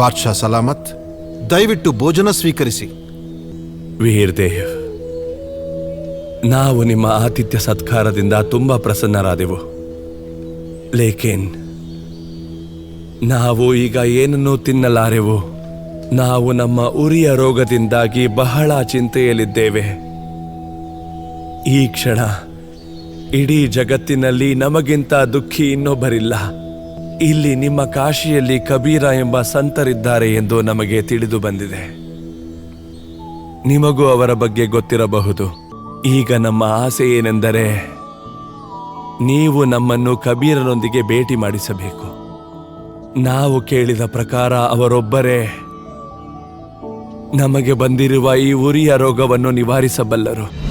ಬಾದ್ಶಾ ಸಲಾಮತ್, ದಯವಿಟ್ಟು ಭೋಜನ ಸ್ವೀಕರಿಸಿ. ವೀರ್ದೇವ್ ನಾವು ನಿಮ್ಮ ಆತಿಥ್ಯ ಸತ್ಕಾರದಿಂದ ತುಂಬ ಪ್ರಸನ್ನರಾದೆವು. ಲೇಕೇನ್ ನಾವು ಈಗ ಏನನ್ನೂ ತಿನ್ನಲಾರೆವು. ನಾವು ನಮ್ಮ ಉರಿಯ ರೋಗದಿಂದಾಗಿ ಬಹಳ ಚಿಂತೆಯಲ್ಲಿದ್ದೇವೆ. ಈ ಕ್ಷಣ, ಇಡೀ ಜಗತ್ತಿನಲ್ಲಿ ನಮಗಿಂತ ದುಃಖಿ ಇನ್ನೊಬ್ಬರಿಲ್ಲ. ಇಲ್ಲಿ ನಿಮ್ಮ ಕಾಶಿಯಲ್ಲಿ ಕಬೀರ ಎಂಬ ಸಂತರಿದ್ದಾರೆ ಎಂದು ನಮಗೆ ತಿಳಿದು ಬಂದಿದೆ. ನಿಮಗೂ ಅವರ ಬಗ್ಗೆ ಗೊತ್ತಿರಬಹುದು. ಈಗ ನಮ್ಮ ಆಸೆ ಏನೆಂದರೆ, ನೀವು ನಮ್ಮನ್ನು ಕಬೀರನೊಂದಿಗೆ ಭೇಟಿ ಮಾಡಿಸಬೇಕು. ನಾವು ಕೇಳಿದ ಪ್ರಕಾರ ಅವರೊಬ್ಬರೇ ನಮಗೆ ಬಂದಿರುವ ಈ ಉರಿಯ ರೋಗವನ್ನು ನಿವಾರಿಸಬಲ್ಲರು.